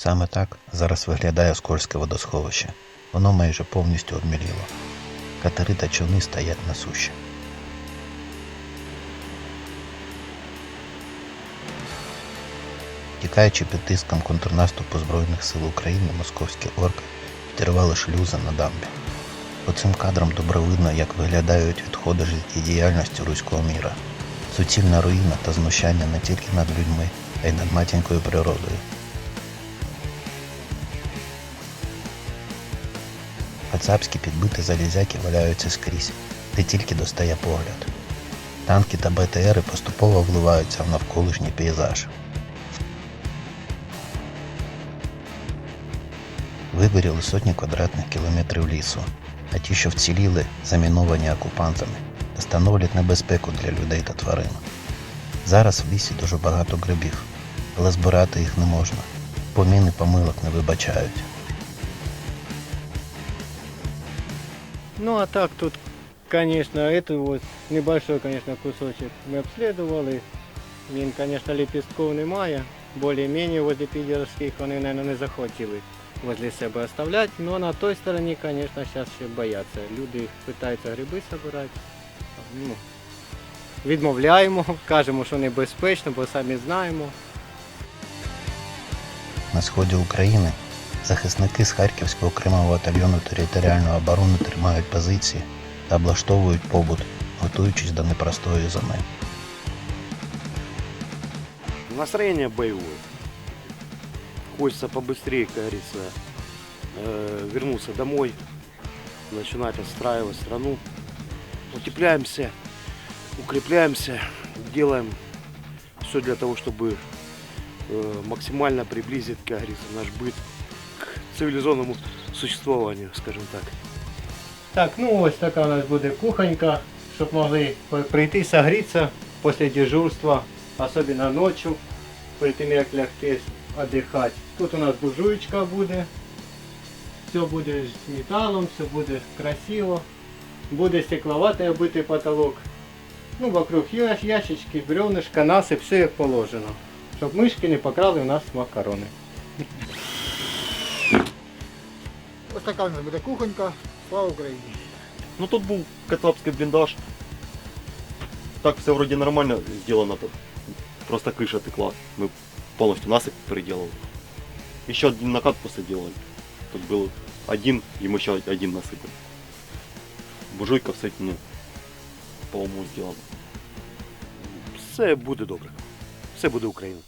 Саме так зараз виглядає Оскольське водосховище. Воно майже повністю обміліло. Катери та човни стоять на суші. Тікаючи під тиском контрнаступу Збройних сил України, московські орки підірвали шлюзи на дамбі. По цим кадрам добре видно, як виглядають відходи життєдіяльності руського міра. Суцільна руїна та знущання не тільки над людьми, а й над матінкою природою. Кацапські підбиті залізяки валяються скрізь, де тільки достає погляд. Танки та БТРи поступово вливаються в навколишній пейзаж. Вигоріли сотні квадратних кілометрів лісу, а ті, що вціліли, заміновані окупантами та становлять небезпеку для людей та тварин. Зараз в лісі дуже багато грибів, але збирати їх не можна. Поміни помилок не вибачають. Ну а так тут, конечно, эту вот небольшой, конечно, кусочек мы обследовали. Він, конечно, лепестков немає. Более-менее возле підерських вони, наверное, не захотіли возле себе оставлять. Но на той стороні, конечно, зараз ще бояться. Люди питаються гриби збирати. Ну, відмовляємо, кажемо, що небезпечно, бо самі знаємо. На сході України захисники з Харківського окремого батальйону територіальної оборони тримають позиції та облаштовують побут, готуючись до непростої зими. Настроение боевое. Хочется побыстрее, как говорится, э, вернуться домой, начинать отстраивать страну. Утепляемся, укрепляемся, делаем все для того, чтобы э, максимально приблизить, как говорится, наш быт к цивилизованному существованию, скажем так. Так, ну ось така у нас буде кухонька, щоб могли прийти согрітися після дежурства, особливо ночі, перед тим як лягти віддихати. Тут у нас буржуєчка буде, все буде з металом, все буде красиво. Буде стекловатий обитий потолок. Ну, вокруг ящички, бревнышка, насип, все як положено. Щоб мишки не покрали у нас макарони Ось така в нас буде кухонька. Слава Україні! Ну тут був кацапський бліндаж. Так все вроді нормально зроблено тут. Просто криша текла. Ми повністю насип переделали. Еще один накат после делали. Тут был один, и мы еще один насыпали. Буржуйка все ну, по уму сделана. Все буде добре. Все буде Україна.